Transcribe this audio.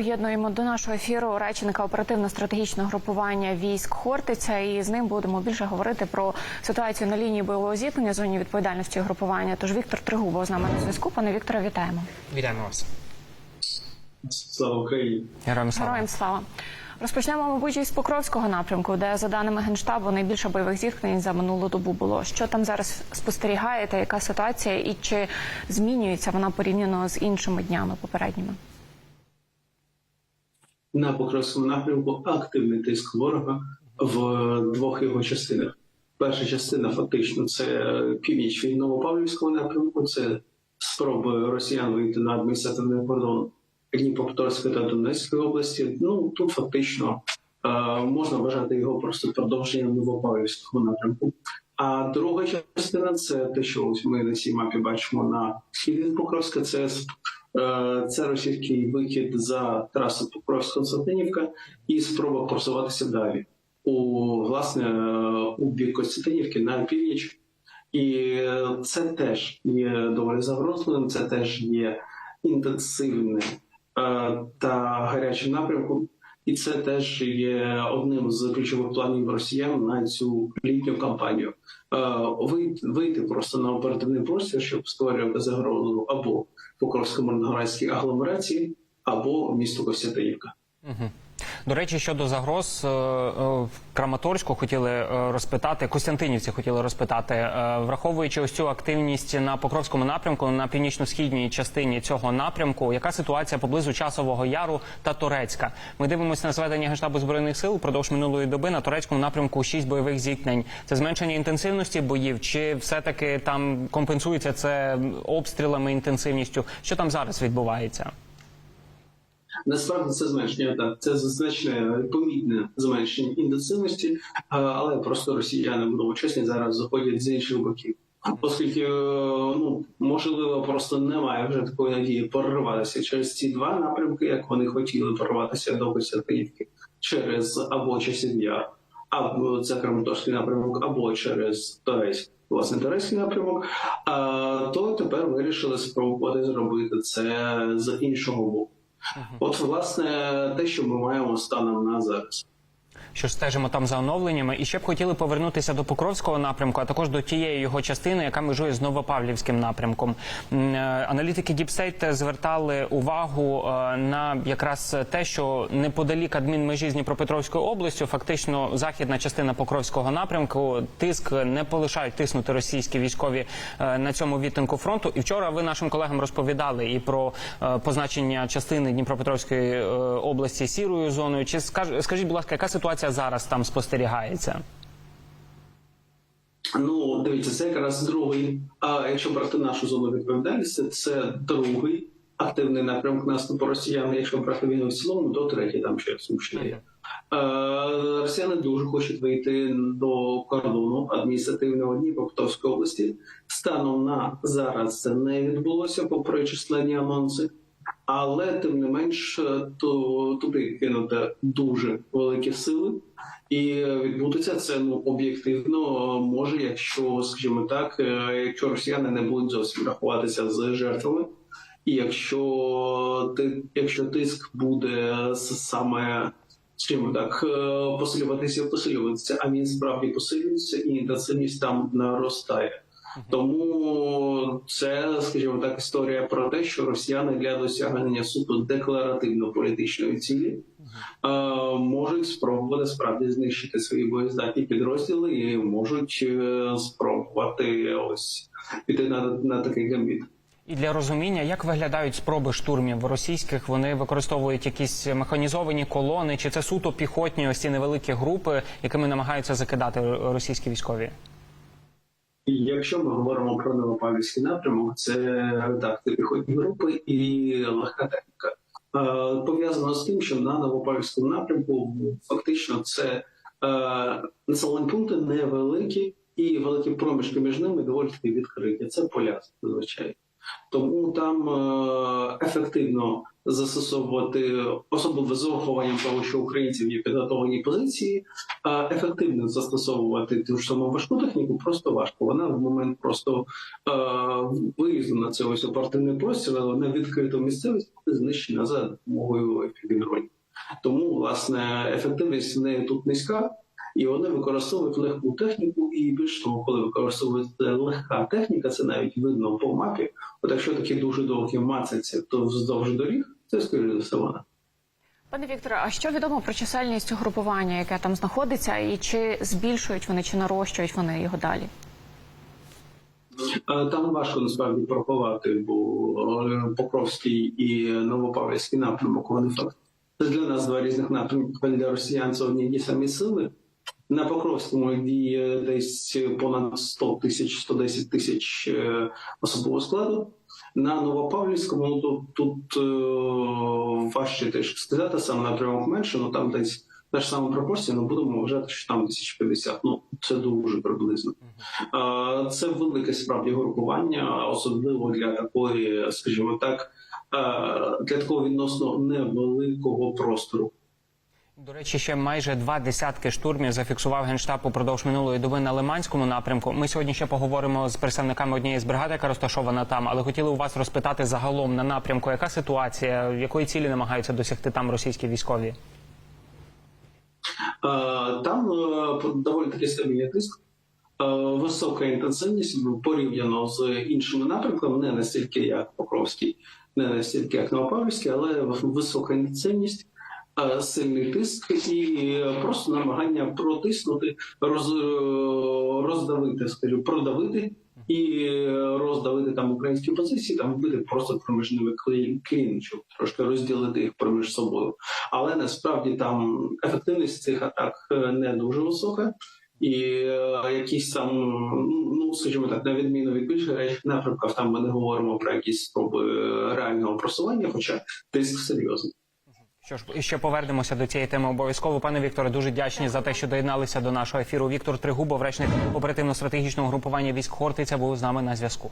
Єднуємо до нашого ефіру речника оперативно-стратегічного групування військ Хортиця, і з ним будемо більше говорити про ситуацію на лінії бойового зіткнення зоні відповідальності групування. Тож Віктор Тригубов з нами на зв'язку. Пане Вікторе, вітаємо. Вітаємо вас. Слава Україні! Героям слава. Героям слава. Розпочнемо, мабуть, із Покровського напрямку, де за даними генштабу найбільше бойових зіткнень за минулу добу було. Що там зараз спостерігаєте? Яка ситуація, і чи змінюється вона порівняно з іншими днями попередніми? На Покровському напрямку активний тиск ворога в двох його частинах. Перша частина фактично це північ від Новопавлівського напрямку, це спроби росіян вийти на адміністративний кордон Дніпропетровської та Донецької області. Ну тут фактично е, можна вважати його просто продовженням Новопавлівського напрямку. А друга частина це те, що ось ми на цій мапі бачимо на схід від Покровська. Це Це російський вихід за трасу покровськ Константинівка і спроба просуватися далі у власне е, у бік Костянтинівки на північ. І це теж є доволі загрозливим, це теж є інтенсивним е, та гарячим напрямком, і це теж є одним з ключових планів росіян на цю літню кампанію. Е, Вийти, просто на оперативний простір, щоб створювати загрозу або Покровсько-Мирноградській агломерації, або місто Костянтинівка. Угу. До речі, щодо загроз е, е, в Краматорську хотіли е, розпитати, Костянтинівці хотіли розпитати, враховуючи ось цю активність на Покровському напрямку, на північно-східній частині цього напрямку, яка ситуація поблизу Часового Яру та Турецька? Ми дивимося на зведення Генштабу збройних сил впродовж минулої доби на турецькому напрямку 6 бойових зіткнень. Це зменшення інтенсивності боїв, чи все-таки там компенсується це обстрілами інтенсивністю? Що там зараз відбувається? Насправді це зменшення так, це значне помітне зменшення інтенсивності, але просто росіяни будемо чесні зараз заходять з інших боків. Оскільки е, ну можливо просто немає вже такої надії прорватися через ці два напрямки, як вони хотіли прорватися до Костянтинівки, через або часів або це Краматорський напрямок, або через Торецьк, власне Торецький напрямок. А то тепер вирішили спробувати зробити це з іншого боку. От, власне, те, що ми маємо станом на зараз. Що стежимо там за оновленнями, і ще б хотіли повернутися до Покровського напрямку, а також до тієї його частини, яка межує з Новопавлівським напрямком. Е, Аналітики Діпстейт звертали увагу е, на якраз те, що неподалік адмінмежі з Дніпропетровською областю, фактично західна частина Покровського напрямку, тиск не полишають тиснути російські військові е, на цьому відтинку фронту. І вчора ви нашим колегам розповідали і про позначення частини Дніпропетровської області сірою зоною. Чи скаж- скажіть, будь ласка, яка ситуація зараз там спостерігається? Ну, дивіться, це якраз другий. А якщо брати нашу зону відповідальності, це другий активний напрямок наступу росіян. Якщо брати війну в цілому, то третій там ще Сумщина. Е, Росіяни дуже хочуть вийти до кордону адміністративного Дніпропетровської області. Станом на зараз це не відбулося, попри численні анонси. Але тим не менш, то туди кинути дуже великі сили, і відбутися це ну об'єктивно може, якщо, скажімо так, е, якщо росіяни не будуть зовсім рахуватися з жертвами, і якщо ти, якщо тиск буде саме скажімо так, е, посилюватися посилюватися, а він справді посилюється, і інтенсивність там наростає. Тому це, скажімо так, історія про те, що росіяни для досягнення суто декларативно-політичної цілі е, можуть спробувати справді знищити свої боєздатні підрозділи і можуть е, спробувати ось піти на, на такий гамбіт. І для розуміння, як виглядають спроби штурмів російських, вони використовують якісь механізовані колони, чи це суто піхотні ось ці невеликі групи, якими намагаються закидати російські військові? Якщо ми говоримо про Новопавлівський напрямок, це так, піхотні групи і легка техніка. Е, Пов'язано з тим, що на Новопавлівському напрямку фактично це е, населені пункти невеликі і великі проміжки між ними доволі таки відкриті. Це поля зазвичай. Тому там е, ефективно застосовувати особливо з урахуванням того, що українців є підготовлені позиції, е, ефективно застосовувати ту ж саму важку техніку просто важко. Вона в момент просто е, виїзду на цей ось оперативний простір, але на відкриту місцевість знищена за допомогою епідронів. Тому власне ефективність в неї тут низька. І вони використовують легку техніку, і більш того, коли використовується легка техніка, це навіть видно по мапі. От якщо такі дуже довгі мацаться, то вздовж доріг це скоріше за все вона. Пане Вікторе, а що відомо про чисельність угрупування, яке там знаходиться, і чи збільшують вони, чи нарощують вони його далі? Е, Там важко насправді порахувати, бо е, Покровський і Новопавлівський напрямок вони факт. Це для нас два різних напрямки. Для росіян це одні ті самі сили. На Покровському діє десь понад 100 тисяч, 110 тисяч е, особового складу. На Новопавлівському ну, тут, тут е, важче теж сказати, сам напрямок менше, ну там десь та ж сама пропорція, ну будемо вважати, що там 1050. Ну це дуже приблизно. Е, Це велике справді групування, особливо для такої, скажімо так, е, для такого відносно невеликого простору. До речі, ще майже два десятки штурмів зафіксував генштаб упродовж минулої доби на Лиманському напрямку. Ми сьогодні ще поговоримо з представниками однієї з бригад, яка розташована там, але хотіли у вас розпитати загалом на напрямку, яка ситуація, якої цілі намагаються досягти там російські військові. Е, Там е, доволі таки стабільний тиск, е, висока інтенсивність ну, порівняно з іншими напрямками, не настільки як Покровський, не настільки як Новопавлівський, але висока інтенсивність, сильний тиск і просто намагання протиснути, роз, е, роздавити, скажімо, продавити. І роздавити там українські позиції, там вбити просто проміжними клін, щоб трошки розділити їх проміж собою. Але насправді там ефективність цих атак е, не дуже висока, і е, якісь там, ну скажімо так, на відміну від більш гарячих напрямків, там ми не говоримо про якісь спроби е, реального просування, хоча тиск серйозний. Що ж, ще повернемося до цієї теми обов'язково. Пане Вікторе, дуже вдячні за те, що доєдналися до нашого ефіру. Віктор Тригубов, речник оперативно-стратегічного групування військ Хортиця, був з нами на зв'язку.